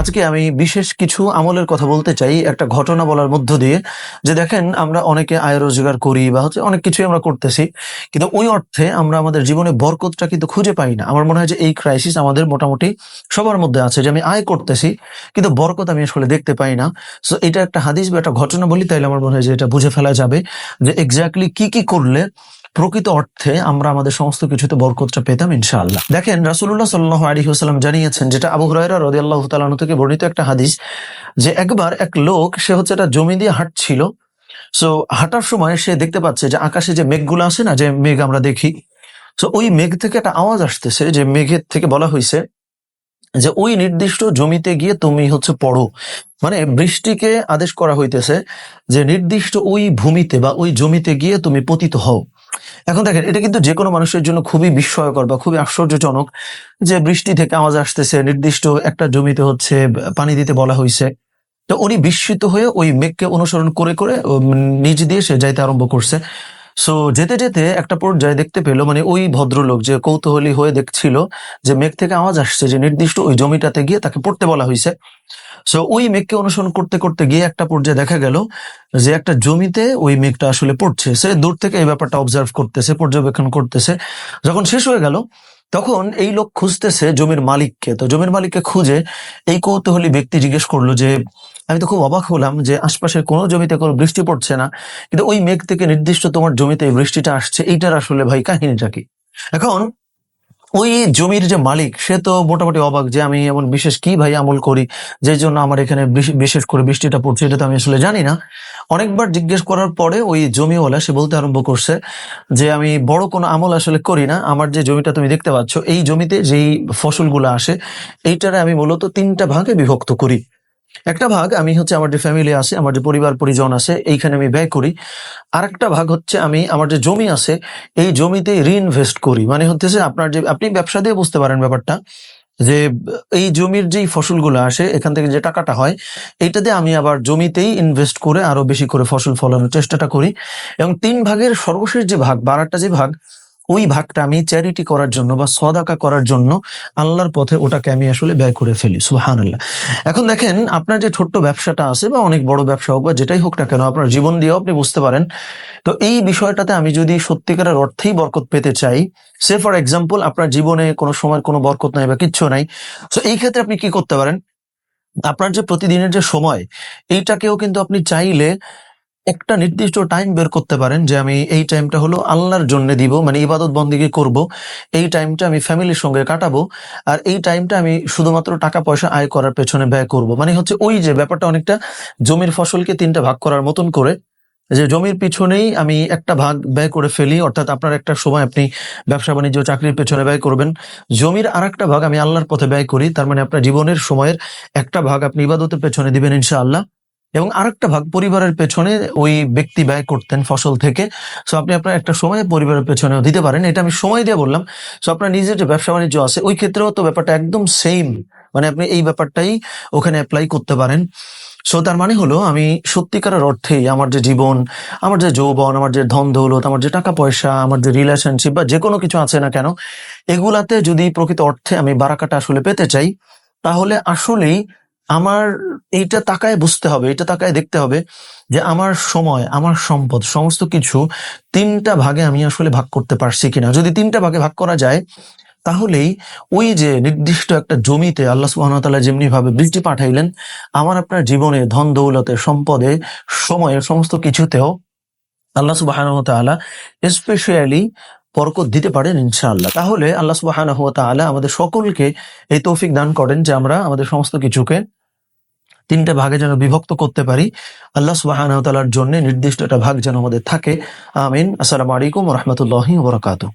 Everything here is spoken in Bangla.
আজকে আমি বিশেষ কিছু আমলের কথা বলতে চাই, একটা ঘটনা বলার মধ্য দিয়ে। যে দেখেন, আমরা অনেকে আয় রোজগার করি বা হচ্ছে অনেক কিছুই আমরা করতেছি, কিন্তু ওই অর্থে আমরা আমাদের জীবনে বরকতটা কিন্তু খুঁজে পাই না। আমার মনে হয় যে এই ক্রাইসিস আমাদের মোটামুটি সবার মধ্যে আছে যে আমি আয় করতেছি, কিন্তু বরকত আমি আসলে দেখতে পাই না। সো এটা একটা হাদিস বা একটা ঘটনা বলি, তাইলে আমার মনে হয় যে এটা বুঝে ফেলা যাবে যে এক্স্যাক্টলি কি কি করলে প্রকৃত অর্থে আমরা আমাদের সমস্ত কিছুতে বরকতটা পেতাম, ইনশাআল্লাহ। দেখেন রাসুল্লাহ সাল্লাহ আলী হাসালাম জানিয়েছেন, যেটা আবু হুরায়রা রদি আল্লাহ তালানু থেকে বর্ণিত একটা হাদিস, যে একবার এক লোক, সে হচ্ছে একটা জমি দিয়ে হাঁটছিল। সো হাঁটার সময় সে দেখতে পাচ্ছে যে আকাশে যে মেঘগুলো আসে না, যে মেঘ আমরা দেখি তো ওই মেঘ থেকে একটা আওয়াজ আসতেছে, যে মেঘের থেকে বলা হয়েছে যে, ওই নির্দিষ্ট জমিতে গিয়ে তুমি হচ্ছে পড়ো। মানে বৃষ্টিকে আদেশ করা হইতেছে যে, নির্দিষ্ট ওই ভূমিতে বা ওই জমিতে গিয়ে তুমি পতিত হও। এখন দেখেন, এটা কিন্তু যে কোনো মানুষের জন্য খুবই বিস্ময়কর বা খুবই আশ্চর্যজনক যে বৃষ্টি থেকে আওয়াজ আসতেছে, নির্দিষ্ট একটা জমিতে হচ্ছে পানি দিতে বলা হয়েছে তো উনি বিস্মিত হয়ে ওই মেঘকে অনুসরণ করে করে নিজ দিয়ে সে যাইতে আরম্ভ করছে। সো যেতে যেতে একটা পর্যায়ে দেখতে পেল মানে ওই ভদ্রলোক যে কৌতূহলী হয়ে দেখছিল যে মেঘ থেকে আওয়াজ আসছে যে নির্দিষ্ট ওই জমিটাতে গিয়ে তাকে পড়তে বলা হয়েছে সো ওই মেঘকে অনুসরণ করতে করতে গিয়ে একটা পর্যায়ে দেখা গেল যে একটা জমিতে ওই মেঘটা আসলে পড়ছে। সে দূর থেকে এই ব্যাপারটা অবজার্ভ করতেছে, পর্যবেক্ষণ করতেছে। যখন শেষ হয়ে গেল, তখন এই লোক খুঁজতেছে জমির মালিককে। তো জমির মালিককে খুঁজে এই কৌতূহলী ব্যক্তি জিজ্ঞেস করল যে আমি তো খুব অবাক হলাম যে আশপাশের কোনো জমিতে কোনো বৃষ্টি পড়ছে না, কিন্তু ওই মেঘ থেকে নির্দিষ্ট তোমার জমিতে এই বৃষ্টিটা আসছে, এইটার আসলে ভাই কাহিনীটা কি? এখন ওই জমির যে মালিক, সে তো মোটামুটি অবাক যে আমি এমন বিশেষ কি ভাই আমল করি, যে জন্য আমার এখানে বিশেষ করে বৃষ্টিটা পড়ছে, এটা তো আমি আসলে জানি না। অনেকবার জিজ্ঞেস করার পরে ওই জমিওয়ালা সে বলতে আরম্ভ করছে যে আমি বড় কোনো আমল আসলে করি না, আমার যে জমিটা তুমি দেখতে পাচ্ছ, এই জমিতে যেই ফসলগুলো আসে, এইটারে আমি মূলত তিনটা ভাগে বিভক্ত করি। একটা ভাগ আমি হচ্ছে আমার যে ফ্যামিলি আছে, আমার যে পরিবার, পরিজন আছে, এইখানে আমি ব্যয় করি। আরেকটা ভাগ হচ্ছে আমি, আমার যে জমি আছে, এই জমিতে রিইনভেস্ট করি। মানে হচ্ছে আপনার যে, আপনি ব্যবসা দিয়ে বুঝতে পারেন ব্যাপারটা, যে এই জমির যেই ফসলগুলো আসে, এখান থেকে যে টাকাটা হয়, এইটা দিয়ে আমি আবার জমিতেই ইনভেস্ট করে আরও বেশি করে ফসল ফলানোর চেষ্টাটা করি। এবং তিন ভাগের সর্বশেষ যে ভাগ, বারাটা যে ভাগ ওই ভাগটা আমি চ্যারিটি করার জন্য বা সদাকা করার জন্য আল্লাহর পথে ওটাকে আমি আসলে ব্যয় করে ফেলি সুহান আল্লাহ এখন দেখেন, আপনার যে ছোট্ট ব্যবসাটা আছে বা অনেক বড় ব্যবসা হোক বা যেটাই হোক না কেন, আপনার জীবন দিয়েও আপনি বুঝতে পারেন। তো এই বিষয়টাতে আমি যদি সত্যিকারের অর্থেই বরকত পেতে চাই, সে ফর এক্সাম্পল আপনার জীবনে কোনো সময় কোনো বরকত নাই বা কিচ্ছু নাই তো এই ক্ষেত্রে আপনি কি করতে পারেন? আপনার যে প্রতিদিনের যে সময়, এইটাকেও কিন্তু আপনি চাইলে একটা নির্দিষ্ট টাইম বের করতে পারেন যে আমি এই টাইমটা হলো আল্লাহর জন্য দিব মানে ইবাদত বন্দিগি করব, এই টাইমটা আমি ফ্যামিলির সঙ্গে কাটাবো, আর এই টাইমটা আমি শুধুমাত্র টাকা পয়সা আয় করার পেছনে ব্যয় করব। মানে হচ্ছে ওই যে ব্যাপারটা অনেকটা জমির ফসলকে তিনটা ভাগ করার মতন করে, যে জমির পিছনেই আমি একটা ভাগ ব্যয় করে ফেলি, অর্থাৎ আপনার একটা সময় আপনি ব্যবসা বাণিজ্য, চাকরির পেছনে ব্যয় করবেন। জমির আর ভাগ আমি আল্লাহর পথে ব্যয় করি, তার মানে আপনার জীবনের সময়ের একটা ভাগ আপনি ইবাদতের পেছনে দিবেন ইনশাআল্লাহ। এবং আরেকটা ভাগ পরিবারের পেছনে ওই ব্যক্তি ব্যয় করতেন ফসল থেকে। সো আপনি আপনার একটা সময় পরিবারের পেছনেও দিতে পারেন। এটা আমি সময় দিয়ে বললাম। সো আপনার নিজের যে ব্যবসা বাণিজ্য আছে, ওই ক্ষেত্রেও তো ব্যাপারটা একদম সেম মানে আপনি এই ব্যাপারটাই ওখানে অ্যাপ্লাই করতে পারেন। সো তার মানে হলো আমি সত্যিকারের অর্থেই আমার যে জীবন, আমার যে যৌবন, আমার যে ধন দৌলত, আমার যে টাকা পয়সা, আমার যে রিলেশনশিপ বা যে কোনো কিছু আছে না কেন, এগুলাতে যদি প্রকৃত অর্থে আমি বারাকাটা আসলে পেতে চাই, তাহলে আসলেই আমার এইটা তাকায় বুঝতে হবে এটা তাকায় দেখতে হবে যে আমার সময়, আমার সম্পদ, সমস্ত কিছু তিনটা ভাগে আমি আসলে ভাগ করতে পারছি কিনা। যদি তিনটা ভাগে ভাগ করা যায়, তাহলেই ওই যে নির্দিষ্ট একটা জমিতে আল্লাহ ওয়া যেমনি ভাবে বৃষ্টি পাঠাইলেন, আমার আপনার জীবনে ধন, দৌলতে, সম্পদে, সময়ে, সমস্ত কিছুতেও আল্লাহ তাআলা স্পেশালি বরকত দিতে পারেন, ইনশাআল্লাহ। তাহলে আল্লাহ সুবাহ আমাদের সকলকে এই তৌফিক দান করেন যে আমরা আমাদের সমস্ত কিছুকে তিনটা ভাগে যেন বিভক্ত করতে পারি। আল্লাহ সুবাহর জন্য নির্দিষ্ট একটা ভাগ যেন আমাদের থাকে। আমিন। আসসালামু আলাইকুম রহমতুল্লাহ বারাকাতুহু।